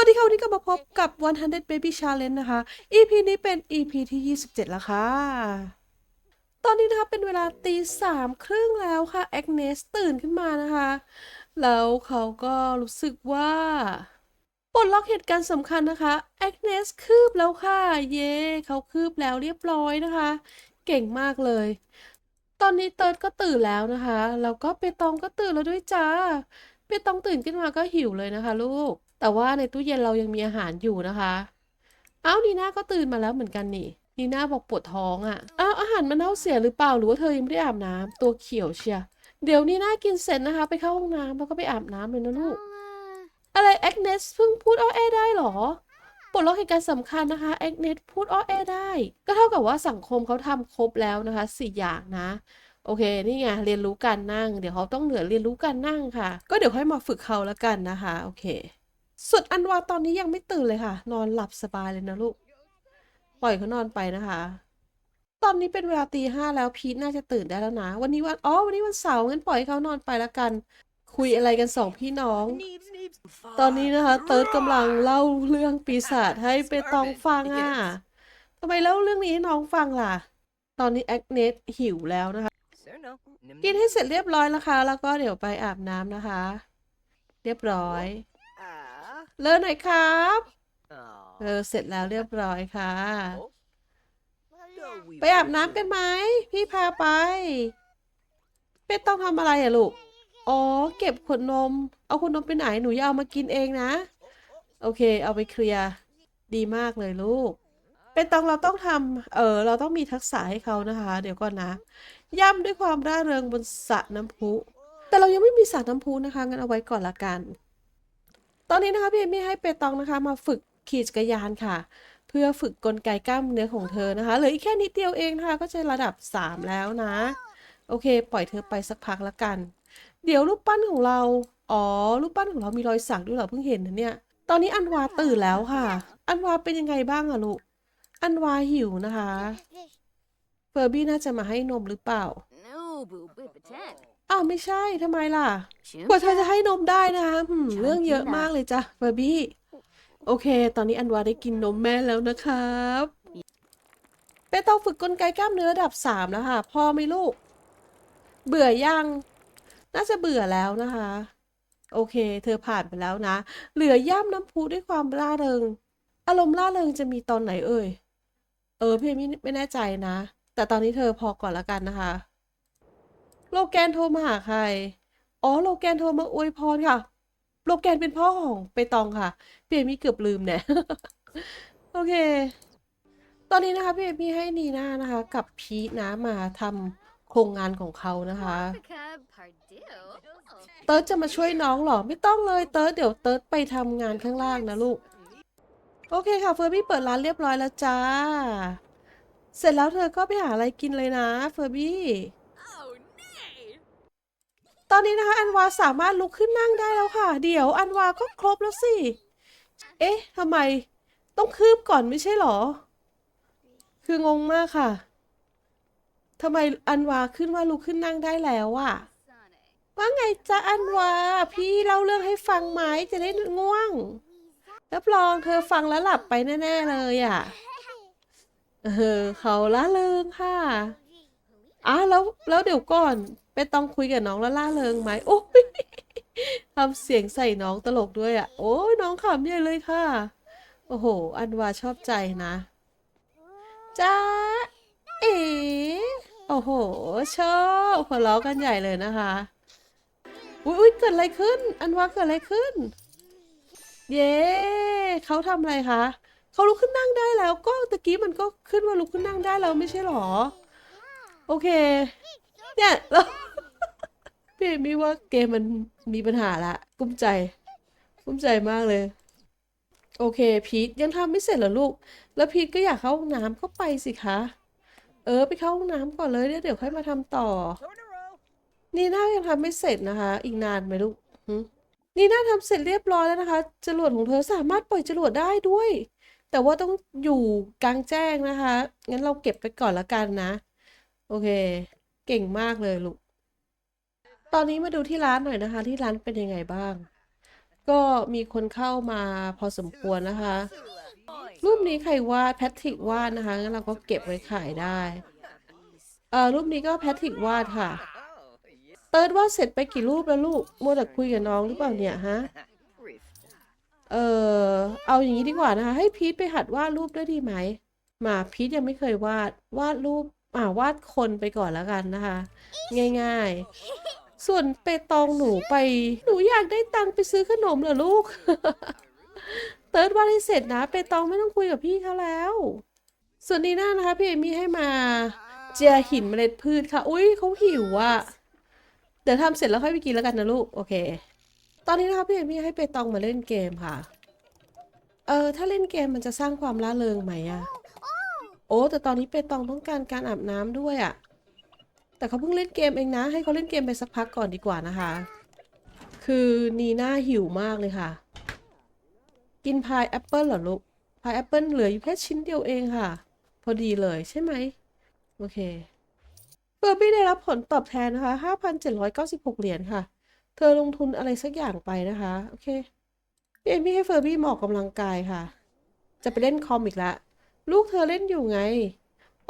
วัสดีค่ะ วันนี้ก็มาพบกับ 100 Baby Challenge นะคะ EP นี้เป็น EP ที่ 27 แล้วค่ะ ตอนนี้นะคะเป็นเวลาตีสามครึ่งแล้วค่ะแอกเนสตื่นขึ้นมานะคะ แล้วเขาก็รู้สึกว่าปลดล็อกเหตุการณ์สำคัญนะคะแอกเนสคืบแล้วค่ะ เย้เขาคืบแล้วเรียบร้อยนะคะ เก่งมากเลย ตอนนี้เติร์ดก็ตื่นแล้วนะคะ แล้วก็เปตองก็ตื่นแล้วด้วยจ้า เปตองตื่นขึ้นมาก็หิวเลยนะคะ ลูก แต่ว่าในตู้เย็นเรายังมีอาหารอยู่นะคะ เอ้านีน่าก็ตื่นมาแล้วเหมือนกันนี่ นีน่าบอกปวดท้องอะ่ะ อ้าวอาหารมันเน่าเสียหรือเปล่าหรือว่าเธอยังไม่ได้อาบน้ำตัวเขียวเชีย เดี๋ยวนีน่ากินเสร็จนะคะ ไปเข้าห้องน้ำแล้วก็ไปอาบน้ำเลยนะลูก อะไรแอกเนสเพิ่งพูดอ้อแอได้เหรอปลดล็อกเหตุการณ์สำคัญนะคะแอกเนสพูดอ้อแอได้ ก็เท่ากับว่าสังคมเขาทำครบแล้วนะคะสี่อย่างนะโอเค นี่ไง เรียนรู้การนั่ง เดี๋ยวเขาต้องเหนือเรียนรู้การนั่งค่ะ ก็เดี๋ยวค่อยมาฝึกเขาแล้วกันนะคะ โอเค ส่วนอันวาตอนนี้ยังไม่ตื่นเลยค่ะ นอนหลับสบายเลยนะลูก ปล่อยเขานอนไปนะคะ ตอนนี้เป็นเวลาตีห้าแล้วพีทน่าจะตื่นได้แล้วนะ วันนี้วันอ๋อวันนี้วันเสาร์งั้นปล่อยเขานอนไปแล้วกัน คุยอะไรกันสองพี่น้อง ตอนนี้นะคะ เติร์ดกำลังเล่าเรื่องปีศาจให้เปตองฟังอะทำไมเล่าเรื่องนี้ให้น้องฟังล่ะ ตอนนี้แอกเนสหิวแล้วนะคะกินให้เสร็จเรียบร้อยแล้วค่ะ แล้วก็เดี๋ยวไปอาบน้ำนะคะ เรียบร้อย เลิกหน่อยครับเออเสร็จแล้วเรียบร้อยค่ะ ไปอาบน้ำกันไหมพี่พาไป เป็ดต้องทำอะไรอะลูก อ๋อ เก็บขวดนม เอาขวดนมไปไหนหนูอย่าเอามากินเองนะ โอเค เอาไปเคลียร์ดีมากเลยลูก เป็นต้องเราต้องทำเออเราต้องมีทักษะให้เขานะคะ เดี๋ยวก่อนนะ ย่ำด้วยความร่าเริงบนสระน้ำพุ แต่เรายังไม่มีสระน้ำพุนะคะงั้นเอาไว้ก่อนละกัน ตอนนี้นะคะพี่เอมี่ให้เปตองนะคะมาฝึกขี่จักรยานค่ะ เพื่อฝึกกลไกกล้ามเนื้อของเธอนะคะเหลืออีกแค่นิดเดียวเองนะคะก็จะระดับ 3 แล้วนะ โอเค ปล่อยเธอไปสักพักละกัน เดี๋ยวรูปปั้นของเรา อ๋อรูปปั้นของเรามีรอยสักด้วยเหรอเพิ่งเห็นนะเนี่ย ตอนนี้อันวาตื่นแล้วค่ะ อันวาเป็นยังไงบ้างอะลูกอันวาหิวนะคะเฟอร์บี้น่าจะมาให้นมหรือเปล่า No, boo, boo, pretend. อ้าวไม่ใช่ทำไมล่ะ กว่าเธอจะให้นมได้นะคะหืมเรื่องเยอะมากเลยจ้ะเฟอร์บี้ โอเค ตอนนี้อันวาได้กินนมแม่แล้วนะครับเปตองฝึกกลไกกล้ามเนื้อระดับสามแล้วค่ะพอไหมลูก เบื่อยัง น่าจะเบื่อแล้วนะคะ โอเค เธอผ่านไปแล้วนะ เหลือย่ำน้ำพุด้วยความร่าเริง อารมณ์ร่าเริงจะมีตอนไหนเอ่ย เออพี่ไม่ไม่แน่ใจนะ แต่ตอนนี้เธอพอก่อนละกันนะคะ โลแกนโทรมาหาใคร อ๋อ โลแกนโทรมาอวยพรค่ะ โลแกนเป็นพ่อของเปตองค่ะ พี่เอมี่เกือบลืมเนี่ย โอเค ตอนนี้นะคะพี่เอมี่ให้นีน่านะคะ กับพีทนะมาทำโครงงานของเขานะคะ เติร์ดจะมาช่วยน้องหรอ ไม่ต้องเลยเติร์ดเดี๋ยวเติร์ดไปทำงานข้างล่างนะลูก โอเคค่ะเฟอร์บี้เปิดร้านเรียบร้อยแล้วจ้า เสร็จแล้วเธอก็ไปหาอะไรกินเลยนะเฟอร์บี้ ตอนนี้นะคะ อันวาสามารถลุกขึ้นนั่งได้แล้วค่ะ เดี๋ยวอันวาก็ครบแล้วสิ เอ๊ะทำไม ต้องคืบก่อนไม่ใช่เหรอ คืองงมากค่ะทำไมอันวาขึ้นว่าลุกขึ้นนั่งได้แล้วอะว่าไงจ๊ะอันวา พี่เล่าเรื่องให้ฟังไหมจะได้ง่วงรับรองเธอฟังแล้วหลับไปแน่ ๆ เลยอะ เออ เขาละเริงค่ะ อ้าแล้วแล้วเดี๋ยวก่อน ไปต้องคุยกับน้องแล้วล่าเริงไหมโอ้ยทำเสียงใส่น้องตลกด้วยอะ โอ้ยน้องขำใหญ่เลยค่ะ โอ้โห อันวาชอบใจนะจ้าเอ๋โอ้โห ชอบหัวเราะกันใหญ่เลยนะคะ อุ้ยอุ๊ยเกิดอะไรขึ้น อันวาเกิดอะไรขึ้น เย้เขาทำอะไรคะเขาลุกขึ้นนั่งได้แล้ว ก็ตะกี้มันก็ขึ้นว่าลุกขึ้นนั่งได้แล้วไม่ใช่หรอ โอเค เนี่ยแล้ว พี่มี่ว่าเกมมันมีปัญหาละกุ้มใจ กุ้มใจมากเลย โอเค พีทยังทำไม่เสร็จเหรอลูก แล้วพีทก็อยากเข้าห้องน้ำก็ไปสิคะ เออ ไปเข้าห้องน้ำก่อนเลยเดี๋ยวค่อยมาทำต่อ นี่น่ายังทำไม่เสร็จนะคะ อีกนานไหมลูกนีน่าทำเสร็จเรียบร้อยแล้วนะคะ จรวดของเธอสามารถปล่อยจรวดได้ด้วย แต่ว่าต้องอยู่กลางแจ้งนะคะ งั้นเราเก็บไปก่อนละกันนะ โอเค เก่งมากเลยลูก อนนี้มาดูที่ร้านหน่อยนะคะ ที่ร้านเป็นยังไงบ้าง ก็มีคนเข้ามาพอสมควรนะคะ รูปนี้ใครวาดแพทริกวาดนะคะงั้นเราก็เก็บไว้ขายได้เอ่อรูปนี้ก็แพทริกวาดค่ะ เติร์ดวาดเสร็จไปกี่รูปแล้วลูกมัวแต่คุยกับน้องหรือเปล่าเนี่ยฮะเออเอาอย่างนี้ดีกว่านะคะ ให้พีทไปหัดวาดรูปด้วยดีไหมมาพีทยังไม่เคยวาดวาดรูปอ่าวาดคนไปก่อนแล้วกันนะคะ ง่าย ๆ ส่วนเปตองหนูไป หนูอยากได้ตังค์ไปซื้อขนมเหรอลูก เติร์ดวาดให้เสร็จนะ เปตองไม่ต้องคุยกับพี่เขาแล้ว ส่วนนีน่านะคะพี่เอมี่ให้มา เจียหินเมล็ดพืชค่ะ อุ้ยเขาหิวอะเดี๋ยวทำเสร็จแล้วค่อยไปกินแล้วกันนะลูก โอเค ตอนนี้นะคะพี่เอมี่ให้เปตองมาเล่นเกมค่ะ เออถ้าเล่นเกมมันจะสร้างความล่าเริงไหมอะโอ้แต่ตอนนี้เปตองต้องการการอาบน้ำด้วยอะ แต่เขาเพิ่งเล่นเกมเองนะ ให้เขาเล่นเกมไปสักพักก่อนดีกว่านะคะ คือนีน่าหิวมากเลยค่ะ กินพายแอปเปิลเหรอลูก พายแอปเปิลเหลืออยู่แค่ชิ้นเดียวเองค่ะ พอดีเลยใช่ไหม โอเคเฟอร์บี้ได้รับผลตอบแทนนะคะ 5,796 เหรียญค่ะ เธอลงทุนอะไรสักอย่างไปนะคะ โอเคพี่เอมี่ให้เฟอร์บี้หมอกกำลังกายค่ะ จะไปเล่นคอมอีกแล้วลูกเธอเล่นอยู่ไง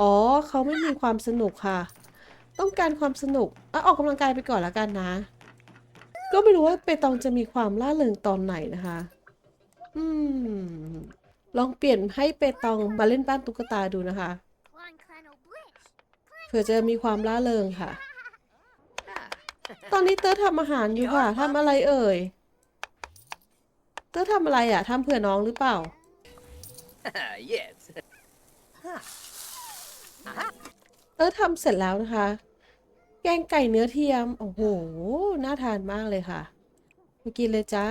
อ๋อ เขาไม่มีความสนุกค่ะ ต้องการความสนุกอะออกกำลังกายไปก่อนละกันนะ ก็ไม่รู้ว่าเปตองจะมีความล่าเริงตอนไหนนะคะ อืม ลองเปลี่ยนให้เปตองมาเล่นบ้านตุ๊กตาดูนะคะเผื่อจะมีความล่าเริงค่ะ ตอนนี้เตอร์ทำอาหารอยู่ค่ะทำอะไรเอ่ย เตอร์ทำอะไรอะทำเผื่อน้องหรือเปล่า yes. เตอร์ทำเสร็จแล้วนะคะ แกงไก่เนื้อเทียม โอ้โห น่าทานมากเลยค่ะไปกินเลยจ้า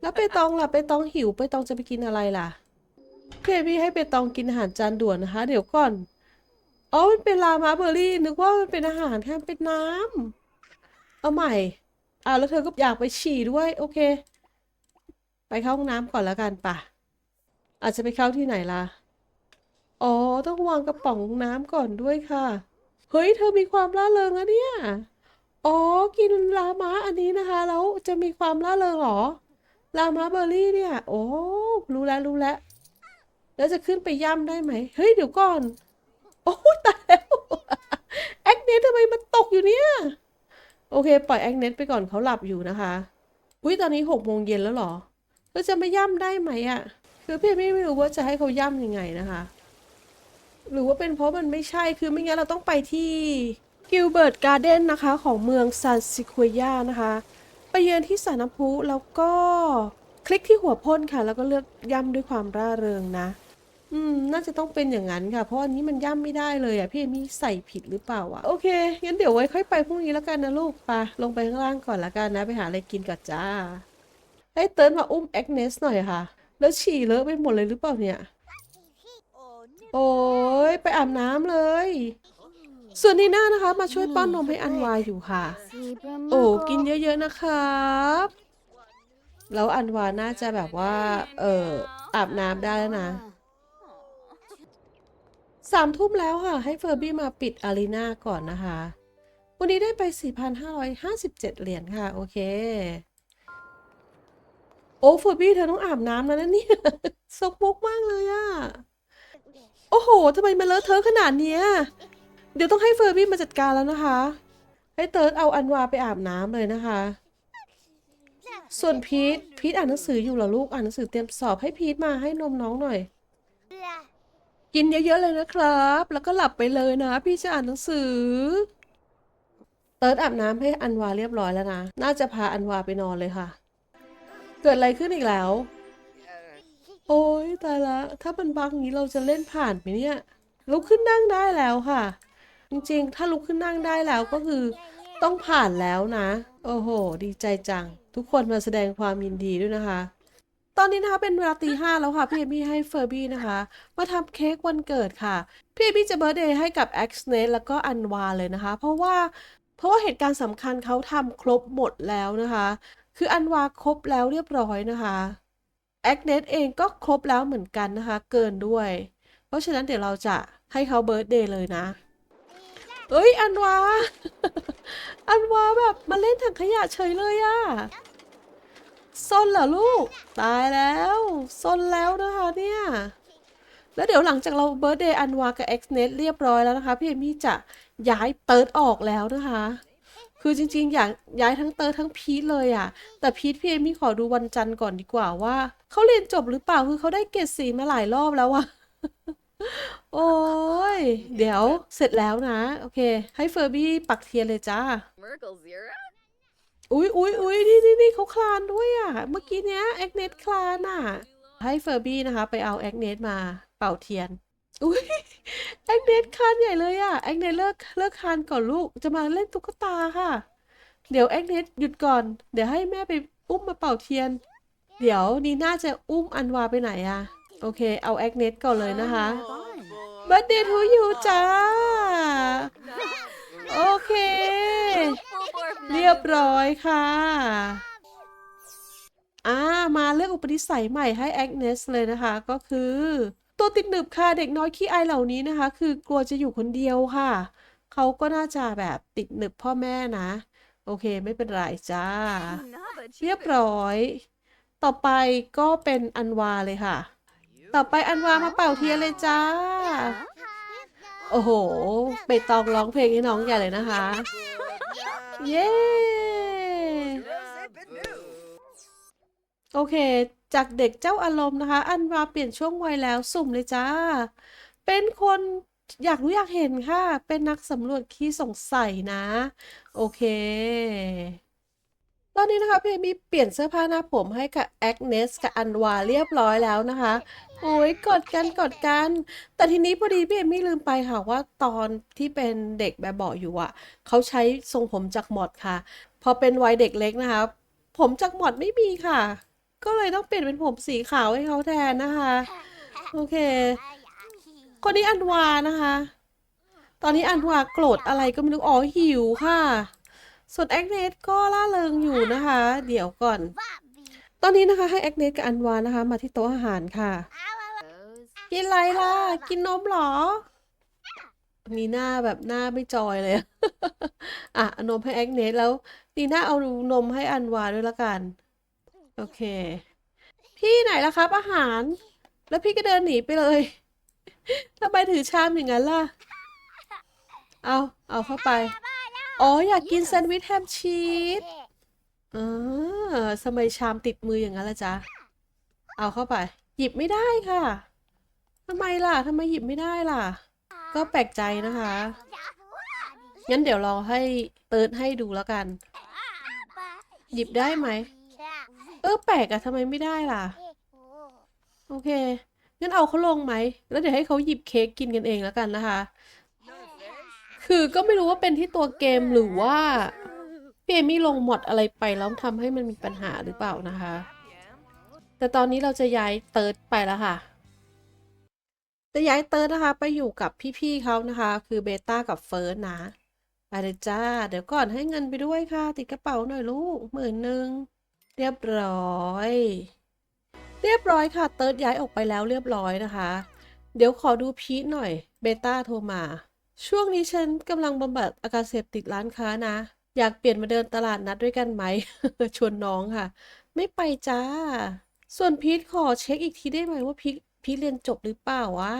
แล้วเปตองล่ะเปตองหิวเปตองจะไปกินอะไรล่ะพี่เอมี่ให้เปตองกินอาหารจานด่วนนะคะ เดี๋ยวก่อนอ๋อมันเป็นลามาเบอร์รี่ นึกว่ามันเป็นอาหารแทนเป็นน้ำเอาใหม่อ่าแล้วเธอก็อยากไปฉี่ด้วย โอเค ไปเข้าห้องน้ำก่อนแล้วกันป่ะ อาจจะไปเข้าที่ไหนล่ะอ๋อ ต้องวางกระป๋องน้ำก่อนด้วยค่ะ เฮ้ย เธอมีความล่าเริงอะเนี่ย อ๋อ กินลามาอันนี้นะคะ แล้วจะมีความล่าเริงเหรอ ลามาเบอร์รี่เนี่ย โอ้ รู้แล้วรู้แล้ว แล้วจะขึ้นไปย่ำได้ไหม เฮ้ย เดี๋ยวก่อน โอ้ตายแล้ว แอคเนสทำไมมันตกอยู่เนี่ย โอเค ปล่อยแอคเนสไปก่อนเขาหลับอยู่นะคะ อุ้ยตอนนี้หกโมงเย็นแล้วหรอแล้วจะไม่ย่ำได้ไหมอะคือพี่ไม่รู้ว่าจะให้เขาย่ำยังไงนะคะ หรือว่าเป็นเพราะมันไม่ใช่คือไม่งั้นเราต้องไปที่กิลเบิร์ตการ์เดนนะคะของเมืองซานซิคุย่านะคะ ไปเยือนที่สาน้ำพุแล้วก็คลิกที่หัวพ่นค่ะ แล้วก็เลือกย่ำด้วยความร่าเริงนะ อืม น่าจะต้องเป็นอย่างนั้นค่ะ เพราะอันนี้มันย่ำไม่ได้เลยอะ พี่เอมี่ใส่ผิดหรือเปล่าอะโอเค งั้นเดี๋ยวไว้ค่อยไปพรุ่งนี้แล้วกันนะลูกไปะลงไปข้างล่างก่อนละกันนะ ไปหาอะไรกินก่อนจ้าให้เติร์นมาอุ้มแอกเนสหน่อยค่ะ แล้วฉี่เลอะไปหมดเลยหรือเปล่าเนี่ย โอ้ยไปอาบน้ำเลย ส่วนนีน่านะคะ มาช่วยป้อนนมให้อันวาอยู่ค่ะ โอ้กินเยอะๆนะครับแล้วอันวาน่าจะแบบว่า เอออาบน้ำได้แล้วนะสามทุ่มแล้วค่ะ ให้เฟอร์บี้มาปิดอารีนาก่อนนะคะ วันนี้ได้ไป 4,557 เหรียญค่ะ โอเค โอ้เฟอร์บี้เธอต้องอาบน้ำแล้วนะเนี่ย สกปรกมากเลยอะ โอ้โหทำไมมันเลอะเทอะขนาดเนี้ย เดี๋ยวต้องให้เฟอร์บี้มาจัดการแล้วนะคะ ให้เติร์ดเอาอันวาไปอาบน้ำเลยนะคะ ส่วนพีทพีทอ่านหนังสืออยู่เหรอลูก อ่านหนังสือเตรียมสอบให้พีทมาให้นมน้องหน่อย กินเยอะๆเลยนะครับ แล้วก็หลับไปเลยนะ พี่จะอ่านหนังสือ เติร์ดอาบน้ำให้อันวาเรียบร้อยแล้วนะ น่าจะพาอันวาไปนอนเลยค่ะ เกิดอะไรขึ้นอีกแล้ว โอ้ยตายละ ถ้ามันบังงนี้เราจะเล่นผ่านไหมเนี่ยลุกขึ้นนั่งได้แล้วค่ะ จริงๆ ถ้าลุกขึ้นนั่งได้แล้วก็คือ ต้องผ่านแล้วนะ โอ้โห ดีใจจัง ทุกคนมาแสดงความยินดีด้วยนะคะ ตอนนี้นะคะเป็นเวลาตีห้าแล้วค่ะ พี่เอมี่ให้เฟอร์บี้นะคะ มาทำเค้กวันเกิดค่ะ พี่เอมี่จะเบิร์เดย์ให้กับแอ็กซ์เนแล้วก็อันวาเลยนะคะ เพราะว่าเพราะว่าเหตุการณ์สำคัญเขาทำครบหมดแล้วนะคะ คืออันวาครบแล้วเรียบร้อยนะคะ แอ็กเนสเองก็ครบแล้วเหมือนกันนะคะ เกินด้วย เพราะฉะนั้นเดี๋ยวเราจะให้เขาเบิร์ธเดย์เลยนะเอ้ย อันวา อันวาแบบมาเล่นถังขยะเฉยเลยอะซนเหรอลูก ตายแล้วซนแล้วนะคะเนี่ย แล้วเดี๋ยวหลังจากเราเบิร์ d เดย์อันวากับ X n e t เรียบร้อยแล้วนะคะ พี่เอมี่จะย้ายเติร์ดออกแล้วนะคะ คือจริง ๆ อยากย้ายทั้งเติร์ดทั้งพีทเลยอะแต่พีทพี่เอมี่ขอดูวันจันทร์ก่อนดีกว่าว่าเขาเรียนจบหรือเปล่าคือเขาได้เกรดสีมาหลายรอบแล้วอะโอ้ย เดี๋ยวเสร็จแล้วนะ โอเค ให้เฟอร์บี้ปักเทียนเลยจ้า Merkle Zero? อุ๊ยอุ๊ยอุ๊ยนี่นี่นี่เขาคลานด้วยอะ เมื่อกี้เนี้ยแอกเนตคลานอะ ให้เฟอร์บี้นะคะ ไปเอาแอกเนตมาเป่าเทียน อุ๊ยแอกเนตคลานใหญ่เลยอะแอกเนตเลิกเลิกคลานก่อนลูกจะมาเล่นตุ๊กตาค่ะ เดี๋ยวแอกเนตหยุดก่อน เดี๋ยวให้แม่ไปอุ้มมาเป่าเทียน เดี๋ยวนีน่าจะอุ้มอันวาไปไหนอะ โอเค เอาแอกเนตก่อนเลยนะคะ Fun. บั r เดย์ทูยูจ้า โอเค Full bore เรียบร้อยค่ะอ่ามาเลือกอุปนิสัยใหม่ให้แอกเนสเลยนะคะ ก็คือ ตัวติดหนึบค่ะเด็กน้อยขี้อายเหล่านี้นะคะ คือกลัวจะอยู่คนเดียวค่ะ เขาก็น่าจะแบบติดหนึบพ่อแม่นะ โอเคไม่เป็นไรจ้า เรียบร้อย ต่อไปก็เป็นอันวาเลยค่ะ ต่อไปอันวามาเป่าเทียนเลยจ้า โอ้โห ไปตองร้องเพลงให้น้องใหญ่เลยนะคะ เย้โอเค จากเด็กเจ้าอารมณ์นะคะ อันวาเปลี่ยนช่วงวัยแล้วสุ่มเลยจ้า เป็นคนอยากรู้อยากเห็นค่ะ เป็นนักสำรวจขี้สงสัยนะ โอเค ตอนนี้นะคะพี่มีเปลี่ยนเสื้อผ้าหน้าผมให้กับแอกเนสกับอันวาเรียบร้อยแล้วนะคะโอ้ยกอดกันกอดกัน แต่ทีนี้พอดีพี่เอมี่ลืมไปค่ะว่าตอนที่เป็นเด็กแบบเบาอยู่อะ เขาใช้ทรงผมจากหมอดค่ะ พอเป็นวัยเด็กเล็กนะคะ ผมจากหมอดไม่มีค่ะ ก็เลยต้องเปลี่ยนเป็นผมสีขาวให้เขาแทนนะคะ โอเค คนนี้อันวานะคะ ตอนนี้อันวาโกรธอะไรก็ไม่รู้อ๋อหิวค่ะ ส่วนแอกเนสก็ล่าเริงอยู่นะคะ เดี๋ยวก่อน ตอนนี้นะคะให้แอกเนสกับอันวานะคะ มาที่โต๊ะอาหารค่ะ Those. กินอะไรล่ะ กินนมเหรอนีน่าแบบหน้าไม่จอยเลย อะเอานมให้แอกเนสแล้วนีน่าเอานมให้อันวาด้วยละกัน โอเค พี่ไหนล่ะครับ อาหาร แล้วพี่ก็เดินหนีไปเลยทำไมถือชามอย่างนั้นล่ะ เอาเอาเข้าไป อ๋ออยากกินแซนด์วิชแฮมชีสเออทำไมชามติดมืออย่างนั้นล่ะจ๊ะ เอาเข้าไป หยิบไม่ได้ค่ะทำไมล่ะทำไมหยิบไม่ได้ล่ะ ก็แปลกใจนะคะ งั้นเดี๋ยวเราให้เติร์ดให้ดูแล้วกัน หยิบได้ไหม เออแปลกอะทำไมไม่ได้ล่ะ โอเค งั้นเอาเขาลงไหม แล้วเดี๋ยวให้เขาหยิบเค้กกินกันเองแล้วกันนะคะ คือก็ไม่รู้ว่าเป็นที่ตัวเกมหรือว่าพี่เอมี่ลงหมดอะไรไปแล้วทำให้มันมีปัญหาหรือเปล่านะคะ แต่ตอนนี้เราจะย้ายเติร์ดไปแล้วค่ะ จะย้ายเติร์ดนะคะ ไปอยู่กับพี่ๆเขานะคะ คือเบต้ากับเฟิร์สนะไปเลยจ้า เดี๋ยวก่อนให้เงินไปด้วยค่ะ ติดกระเป๋าหน่อยลูกหมื่นหนึ่ง เรียบร้อย เรียบร้อยค่ะ เติร์ดย้ายออกไปแล้วเรียบร้อยนะคะ เดี๋ยวขอดูพีทหน่อย เบต้าโทรมา ช่วงนี้ฉันกำลังบำบัดอาการเสพติดร้านค้านะ อยากเปลี่ยนมาเดินตลาดนัดด้วยกันไหม ชวนน้องค่ะ ไม่ไปจ้า ส่วนพีทขอเช็คอีกทีได้ไหมว่าพีทพีทเรียนจบหรือเปล่าวะ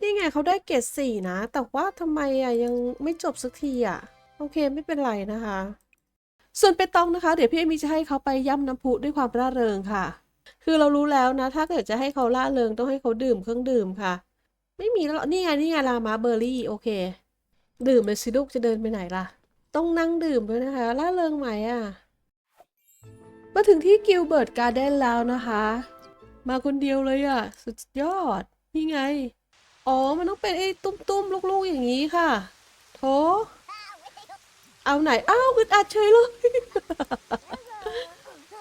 นี่ไงเขาได้เกรดสี่นะ แต่ว่าทำไมอะยังไม่จบสักทีอะโอเคไม่เป็นไรนะคะ ส่วนเปตองนะคะ เดี๋ยวพี่เอมีจะให้เขาไปย่ำน้ำพุด้วยความร่าเริงค่ะ คือเรารู้แล้วนะ ถ้าเกิดจะให้เขาล่าเริงต้องให้เขาดื่มเครื่องดื่มค่ะ ไม่มีแล้วนี่ไงนี่ไงลามาเบอร์รี่โอเค ดื่มเลยสิลูกจะเดินไปไหนล่ะ ต้องนั่งดื่มด้วยนะคะล่าเริงไหมอะมาถึงที่กิลเบิร์ตการ์เดนแล้วนะคะ มาคนเดียวเลยอะ สุดยอด นี่ไง อ๋อ มันต้องเป็นไอ้ตุ้มๆลูกๆอย่างนี้ค่ะ โถ เอาไหน อ้าวอึดอัดเฉยเลย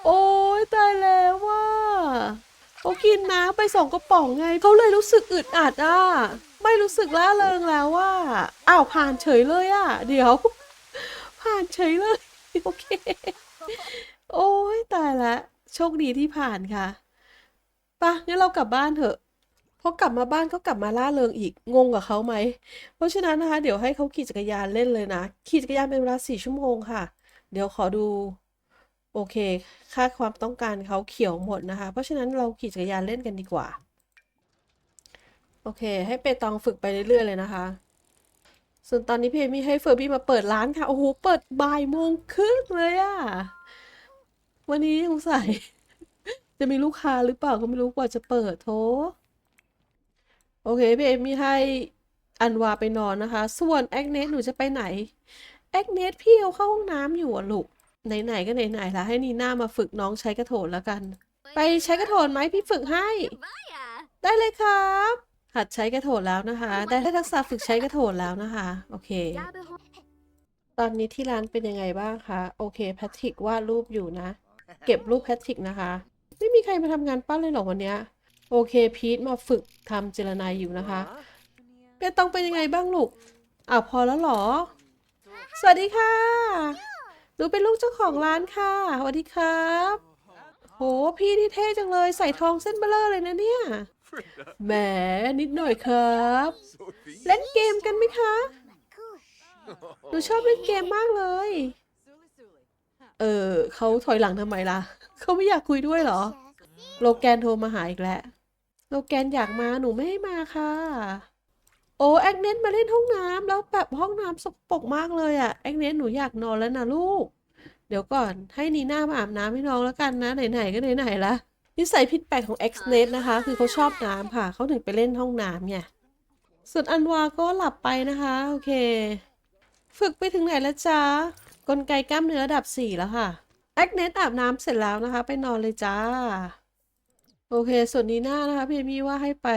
โอ้ยตายแล้วว่าเขากินน้ำไปสองกระป๋องไง เขาเลยรู้สึกอึดอัดอะ ไม่รู้สึกล่าเริงแล้วว่า อ้าวผ่านเฉยเลยอะ เดี๋ยว ผ่านเฉยเลย โอเค โอ้ยตายละ โชคดีที่ผ่านค่ะปะงั้นเรากลับบ้านเถอะ พอกลับมาบ้านก็กลับมาล่าเริงอีกงงกับเขาไหม เพราะฉะนั้นนะคะ เดี๋ยวให้เขาขี่จักรยานเล่นเลยนะ ขี่จักรยานเป็นเวลาสี่ชั่วโมงค่ะ เดี๋ยวขอดูโอเค ค่าความต้องการเขาเขียวหมดนะคะ เพราะฉะนั้นเราขี่จักรยานเล่นกันดีกว่า โอเค ให้เปตองฝึกไปเรื่อยๆเลยนะคะ ส่วนตอนนี้เอมี่ให้เฟอร์บี้มาเปิดร้านค่ะ โอ้โห เปิดบ่ายโมงครึ่งเลยอะวันนี้สงสัยจะมีลูกค้าหรือเปล่าก็ไม่รู้กว่าจะเปิดโถ โอเคพี่เอมี่ให้อันวาไปนอนนะคะ ส่วนแอกเนสหนูจะไปไหนแอกเนสพี่เอาเข้าห้องน้ำอยู่อะลูกไหนๆก็ไหนๆละให้นีน่ามาฝึกน้องใช้กระโถนแล้วกัน ไปใช้กระโถนไหมพี่ฝึกให้ ได้เลยครับ หัดใช้กระโถนแล้วนะคะ ได้ทักษะฝึกใช้กระโถนแล้วนะคะ โอเค ตอนนี้ที่ร้านเป็นยังไงบ้างคะโอเคแพทริกวาดรูปอยู่นะ เก็บรูปแพทริกนะคะ ไม่มีใครมาทำงานปั้นเลยหรอวันเนี้ย โอเคพีทมาฝึกทำเจรนายอยู่นะคะเปต้องเป็นยังไงบ้างลูกอ้าวพอแล้วเหรอ สวัสดีค่ะหนูเป็นลูกเจ้าของร้านค่ะสวัสดีครับโหพี่นี่เท่จังเลยใส่ทองเส้นเบลเลอร์เลยนะเนี่ยแหมนิดหน่อยครับ เล่นเกมกันไหมคะหนูชอบเล่นเกมมากเลย เออเขาถอยหลังทำไมล่ะเขาไม่อยากคุยด้วยเหรอ โลแกนโทรมาหาอีกแล้ว โลแกนอยากมาหนูไม่ให้มาค่ะ โอ้แอกเนสมาเล่นห้องน้ำแล้วแบบห้องน้ำสกปรกมากเลยอะแอกเนสหนูอยากนอนแล้วนะลูก เดี๋ยวก่อนให้นีน่ามาอาบน้ำให้น้องแล้วกันนะไหนๆก็ไหนๆละนิสัยผิดแปลกของ X n e t นสนะคะ คือเขาชอบน้ำค่ะเขาถึงไปเล่นห้องน้ำไงส่วนอันวาก็หลับไปนะคะโอเค ฝึกไปถึงไหนแล้วจ๊ะกลไกกล้ามเนื้อระดับสี่แล้วค่ะแอคเนตอาบน้ำเสร็จแล้วนะคะ ไปนอนเลยจ้า โอเค ส่วนนีน่านะคะพี่เอมี่ว่าให้ไป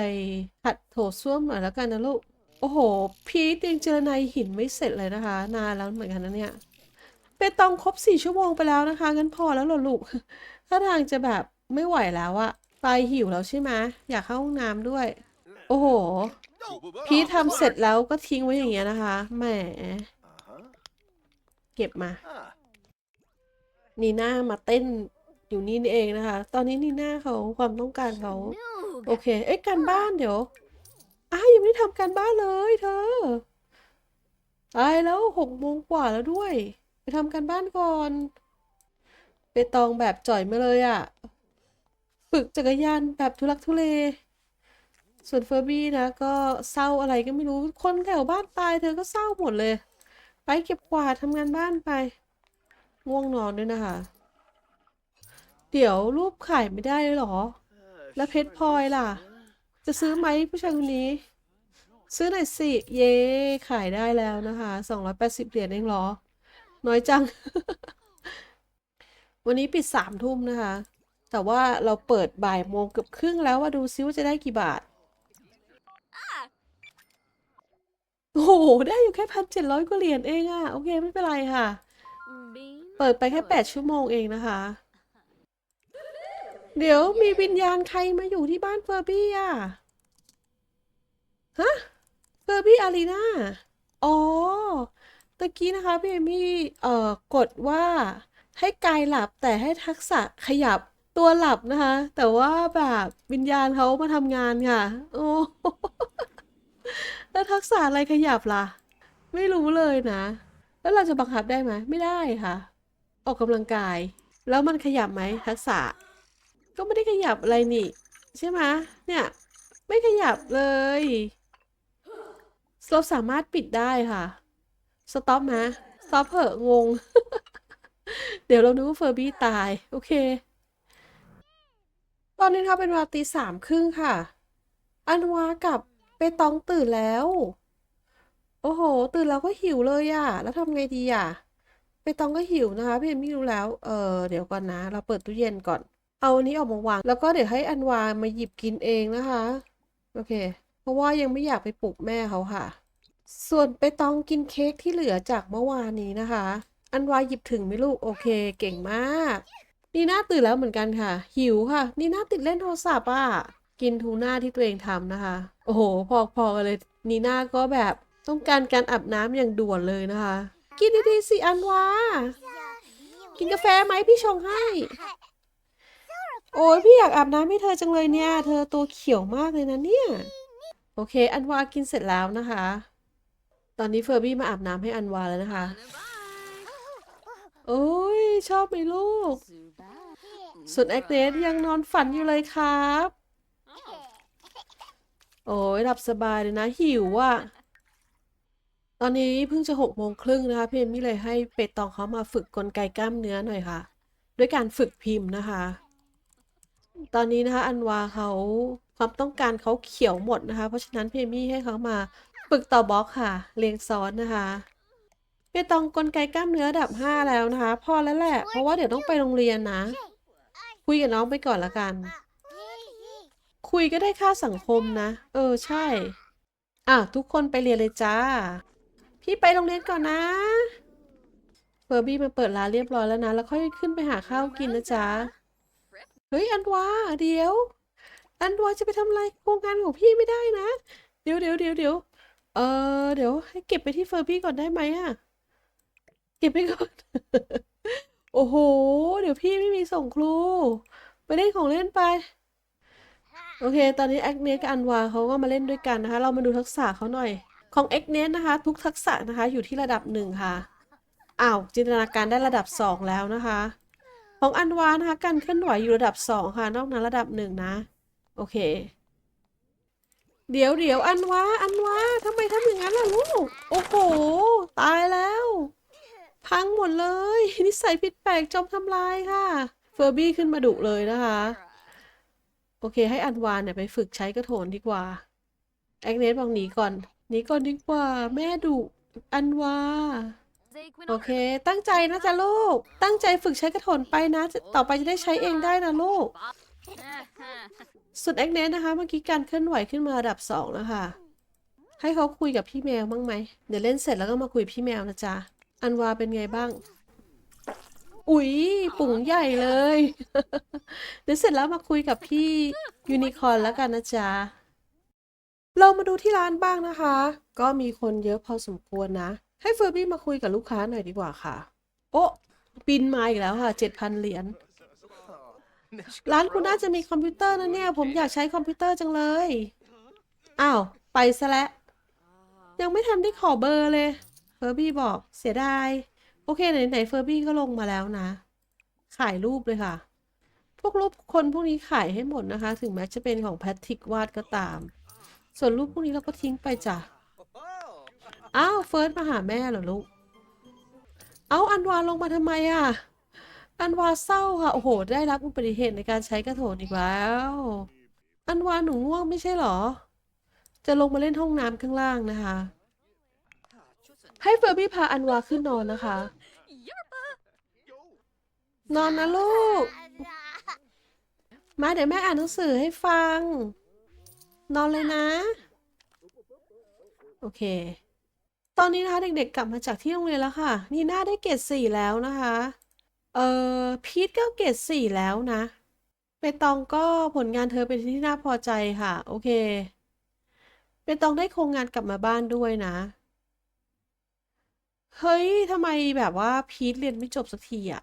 หัดโถส้วมหน่อยแล้วกันนะลูก โอ้โห พีทยังเจอในหินไม่เสร็จเลยนะคะ นานแล้วเหมือนกันนะเนี่ยเปตองครบสี่ชั่วโมงไปแล้วนะคะงั้นพอแล้วเหรอลูก ถ้าทางจะแบบไม่ไหวแล้วอะไปหิวแล้วใช่ไหมอยากเข้าห้องน้ำด้วย โอ้โห พีททำเสร็จแล้วก็ทิ้งไว้อย่างเงี้ยนะคะแหมเก็บมานีน่ามาเต้น อยู่นี่นี่เองนะคะ ตอนนี้นีน่าเขาความต้องการเขาโอ Noog. เค เอ้ยการบ้านเดี๋ยวอ้าวยังไม่ได้ทำการบ้านเลยเธอตายแล้วหกโมงกว่าแล้วด้วย ไปทำการบ้านก่อน ไปตองแบบจ่อยมาเลยอะ่ะ ฝึกจักรยานแบบทุลักทุเล ส่วนเฟอร์บี้นะ ก็เศร้าอะไรก็ไม่รู้ คนแถวบ้านตายเธอก็เศร้าหมดเลย ไปเก็บกวาดทำงานบ้านไป ง่วงนอนด้วยนะคะ เดี๋ยวรูปขายไม่ได้เลยเหรอ แล้วเพชรพลอยล่ะ จะซื้อไหมผู้ชายคนนี้ ซื้อหน่อยสิ เย้ขายได้แล้วนะคะ280เหรียญเองเหรอ น้อยจัง วันนี้ปิดสามทุ่มนะคะ แต่ว่าเราเปิดบ่ายโมงเกือบครึ่งแล้วว่าดูซิว่าจะได้กี่บาท โอ้โห ได้อยู่แค่พันเจ็ดร้อยกว่าเหรียญเองอะโอเคไม่เป็นไรค่ะ Bean. เปิดไปแค่แปดชั่วโมงเองนะคะ เดี๋ยวมีวิญญาณใครมาอยู่ที่บ้านเฟอร์บี้อะ ฮะ เฟอร์บี้อารีนาอ๋อ ตะกี้นะคะพี่เอมี่เอ่อกดว่าให้กายหลับแต่ให้ทักษะขยับตัวหลับนะคะ แต่ว่าแบบวิญญาณเขามาทำงานค่ะ โอ้ แล้วทักษะอะไรขยับล่ะ ไม่รู้เลยนะ แล้วเราจะบังคับได้ไหม ไม่ได้ค่ะ ออกกำลังกาย แล้วมันขยับไหมทักษะ ก็ไม่ได้ขยับอะไรนี่ ใช่ไหมเนี่ย ไม่ขยับเลยเราสามารถปิดได้ค่ะ สต็อปไหมสต็อปเหอะงง เดี๋ยวเรานึกว่าเฟอร์บี้ตาย โอเค ตอนนี้นะคะเป็นเวลาตีสามครึ่งค่ะ อันวากับเปตองตื่นแล้ว โอ้โห ตื่นแล้วก็หิวเลยอะแล้วทำไงดีอะเปตองก็หิวนะคะ พี่เอมไม่รู้แล้ว เออเดี๋ยวก่อนนะ เราเปิดตู้เย็นก่อน เอาอันนี้ออกมาวาง แล้วก็เดี๋ยวให้อันวามาหยิบกินเองนะคะ โอเค เพราะว่ายังไม่อยากไปปลุกแม่เขาค่ะ ส่วนไปต้องกินเค้กที่เหลือจากเมื่อวานนี้นะคะ อันวาหยิบถึงไหมลูก โอเค เก่งมาก นี่น่าตื่นแล้วเหมือนกันค่ะ หิวค่ะ นี่น่าติดเล่นโทรศัพท์อะ กินทูน่าที่ตัวเองทำนะคะ โอ้โห พอพอกันเลย นีน่าก็แบบต้องการการอาบน้ำอย่างด่วนเลยนะคะ กินดีๆสิอันวา กินกาแฟไหมพี่ชงให้ โอ้ยพี่อยากอาบน้ำให้เธอจังเลยเนี่ย เธอตัวเขียวมากเลยนะเนี่ย โอเค อันวากินเสร็จแล้วนะคะ ตอนนี้เฟอร์บี้มาอาบน้ำให้อันวาแล้วนะคะ โอ้ยชอบไหมลูก ส่วนแอคเนสยังนอนฝันอยู่เลยครับ โอ้ยหลับสบายเลยนะหิวอะตอนนี้เพิ่งจะหกโมงครึ่งนะคะพี่เอมมี่เลยให้เปตองเขามาฝึกกลไกกล้ามเนื้อหน่อยค่ะ ด้วยการฝึกพิมพ์นะคะ ตอนนี้นะคะอันวาเขาความต้องการเขาเขียวหมดนะคะ เพราะฉะนั้นเอมมี่ให้เขามาฝึกต่อบล็อกค่ะ เรียงซ้อนนะคะเปตองกลไกกล้ามเนื้อดับห้าแล้วนะคะ พอแล้วแหละ เพราะว่าเดี๋ยวต้องไปโรงเรียนนะ คุยกับน้องไปก่อนละกัน คุยก็ได้ค่าสังคมนะ เออใช่ อะ ทุกคนไปเรียนเลยจ้า พี่ไปโรงเรียนก่อนนะเฟอร์บี้มาเปิดร้านเรียบร้อยแล้วนะ แล้วค่อยขึ้นไปหาข้าวกินนะจ๊ะ เฮ้ยอันวาเดี๋ยว อันวาจะไปทำอะไรโครงการของพี่ไม่ได้นะ เดี๋ยวเดี๋ยวเดี๋ยวเดี๋ยวเออเดี๋ยวให้เก็บไปที่เฟอร์บี้ก่อนได้ไหมอะเก็บไปก่อน โอ้โห เดี๋ยวพี่ไม่มีส่งครู ไปเล่นของเล่นไป โอเค ตอนนี้แอคเนสกับอันวาเขาก็มาเล่นด้วยกันนะคะ เรามาดูทักษะเขาหน่อย ของแอคเนสนะคะ ทุกทักษะนะคะอยู่ที่ระดับหนึ่งค่ะ อ้าว จินตนาการได้ระดับสองแล้วนะคะ ของอันวานะคะการเคลื่อนไหวอยู่ระดับสองค่ะ นอกนั้นระดับหนึ่งนะ โอเค เดี๋ยวเดี๋ยวอันวาอันวาทำไมทำอย่างนั้นล่ะลูก โอ้โห ตายแล้ว พังหมดเลย นิสัยผิดแปลกจอมทำลายค่ะ เฟอร์บี้ขึ้นมาดุเลยนะคะ โอเค ให้อันวานเนี่ยไปฝึกใช้กระโถนดีกว่า แอกเนสบอกหนีก่อนหนีก่อนดีกว่า แม่ดุอันวา โอเค ตั้งใจนะจ๊ะลูก ตั้งใจฝึกใช้กระโถนไปนะจะต่อไปจะได้ใช้เองได้นะลูกส่วนแอกเนสนะคะ เมื่อกี้การเคลื่อนไหวขึ้นมาระดับสองแล้วค่ะ ให้เขาคุยกับพี่แมวบ้างไหม เดี๋ยวเล่นเสร็จแล้วก็มาคุยพี่แมวนะจ๊ะ อันวาเป็นไงบ้าง อุ๊ย ปุ๋งใหญ่เลย เดี๋ยวเสร็จแล้วมาคุยกับพี่ยูนิคอร์นแล้วกันนะจ๊ะเรามาดูที่ร้านบ้างนะคะ ก็มีคนเยอะพอสมควรนะ ให้เฟอร์บี้มาคุยกับลูกค้าหน่อยดีกว่าค่ะ โอ้บินมาอีกแล้วค่ะเจ็ดพันเหรียญร้านคุณน่าจะมีคอมพิวเตอร์นะเนี่ย ผมอยากใช้คอมพิวเตอร์จังเลย อ้าว ไปซะแล้วยังไม่ทันได้ขอเบอร์เลย เฟอร์บี้บอกเสียดาย โอเค ไหนๆเฟอร์บี้ก็ลงมาแล้วนะ ขายรูปเลยค่ะ พวกรูปคนพวกนี้ขายให้หมดนะคะ ถึงแม้จะเป็นของแพทริกวาดก็ตาม ส่วนรูปพวกนี้เราก็ทิ้งไปจ้ะ อ้าวเฟิร์สมาหาแม่เหรอลูก เอาอันวาลงมาทำไมอะ อันวาเศร้าค่ะ โอ้โห ได้รับอุบัติเหตุในการใช้กระโถนอีกแล้ว อันวาหนูง่วงไม่ใช่เหรอ จะลงมาเล่นห้องน้ำข้างล่างนะคะ ให้เฟอร์บี้พาอันวาขึ้นนอนนะคะ นอนนะลูก มาเดี๋ยวแม่อ่านหนังสือให้ฟัง นอนเลยนะ โอเค ตอนนี้นะคะเด็กๆกลับมาจากที่โรงเรียนแล้วค่ะ นีน่าได้เกรดสี่แล้วนะคะ เออพีทก็เกรดสี่แล้วนะเปตองก็ผลงานเธอเป็นที่น่าพอใจค่ะ โอเคเปตองได้โครงงานกลับมาบ้านด้วยนะ เฮ้ยทำไมแบบว่าพีทเรียนไม่จบสักทีอะ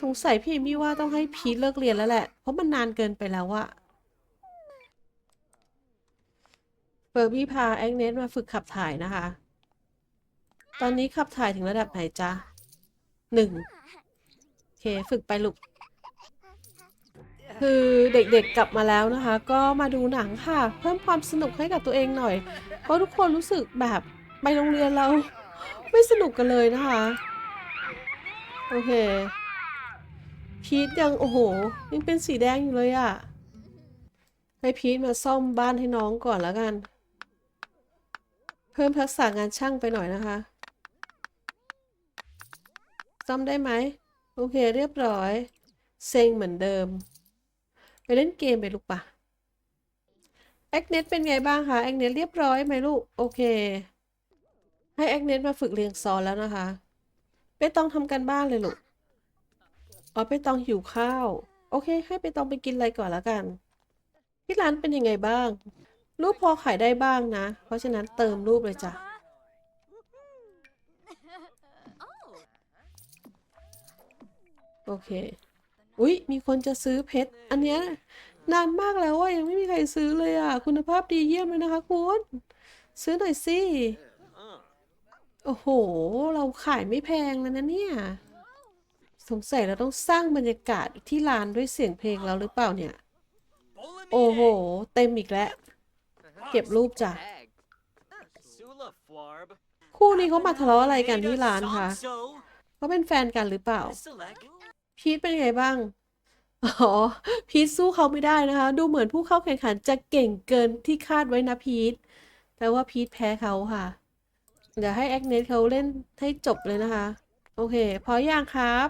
สงสัยพี่มี่ว่าต้องให้พีทเลิกเรียนแล้วแหละ เพราะมันนานเกินไปแล้วอะ เฟอร์บี้พาแองเนสมาฝึกขับถ่ายนะคะ ตอนนี้ขับถ่ายถึงระดับไหนจ๊ะหนึ่งโอเคฝึกไปลูก คือเด็กๆกลับมาแล้วนะคะ ก็มาดูหนังค่ะ เพิ่มความสนุกให้กับตัวเองหน่อย เพราะทุกคนรู้สึกแบบไปโรงเรียนเรา ไม่สนุกกันเลยนะคะ โอเค พีทยัง โอ้โหยังเป็นสีแดงอยู่เลยอะ่ะให้พีทมาซ่อมบ้านให้น้องก่อนแล้วกัน เพิ่มทักษะงานช่างไปหน่อยนะคะ ซ่อมได้ไหม โอเคเรียบร้อย เซ็งเหมือนเดิม ไปเล่นเกมไปลูกปะแอคเน็ตเป็นไงบ้างคะแอคเน็ตเรียบร้อยไหมลูก โอเค ให้แอคเน็ตมาฝึกเรียงซ้อนแล้วนะคะไปต้องทำกันบ้านเลยลูกอ๋อไปตองหิวข้าว โอเค ให้ไปตองไปกินอะไรก่อนแล้วกัน ที่ร้านเป็นยังไงบ้าง รูปพอขายได้บ้างนะ เพราะฉะนั้นเติมรูปเลยจ้ะ โอเค อุ๊ย มีคนจะซื้อเพชร อันเนี้ยนานมากแล้วว่ายังไม่มีใครซื้อเลยอะ คุณภาพดีเยี่ยมเลยนะคะคุณ ซื้อหน่อยสิ โอ้โห เราขายไม่แพงแล้วนะเนี่ย สงสัยเราต้องสร้างบรรยากาศที่ร้านด้วยเสียงเพลงแล้วหรือเปล่าเนี่ย โอ้โห เต็มอีกแล้ว เก็บรูปจ้ะ Tag. Sula Fwarb. คู่นี้เขามาทะเลาะอะไรกันที่ร้านคะ So, เขาเป็นแฟนกันหรือเปล่า select. พีทเป็นยังไงบ้าง อ๋อ พีทสู้เขาไม่ได้นะคะ ดูเหมือนผู้เข้าแข่งขันจะเก่งเกินที่คาดไว้นะพีท แต่ว่าพีทแพ้เขาค่ะ เดี๋ยวให้แอคเนสเขาเล่นให้จบเลยนะคะ โอเค พออย่างครับ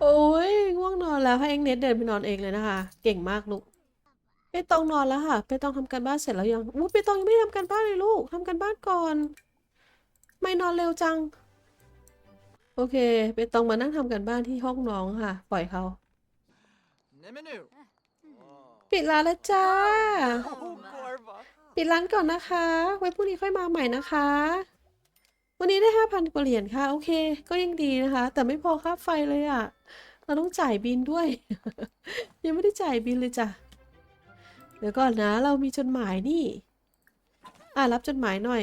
โอ้ยง่วงนอนแล้วให้แอคเนสเดินไปนอนเองเลยนะคะ เก่งมากลูก เปตองนอนแล้วค่ะเปตองทำการบ้านเสร็จแล้วยังอู้เปตองยังไม่ได้ทำการบ้านเลยลูกทำการบ้านก่อน ไม่นอนเร็วจัง โอเคเปตองมานั่งทำการบ้านที่ห้องน้องค่ะ ปล่อยเขา Niminu. ปิดร้านแล้วจ้า Oh, Gorva. ปิดร้านก่อนนะคะ ไว้พรุ่งนี้ค่อยมาใหม่นะคะ วันนี้ได้ห้าพันกว่าเหรียญค่ะ โอเค ก็ยังดีนะคะ แต่ไม่พอค่าไฟเลยอะ่ะ เราต้องจ่ายบินด้วย ยังไม่ได้จ่ายบินเลยจ้ะ เดี๋ยวก่อนนะ เรามีจดหมายนี่ อ่ารับจดหมายหน่อย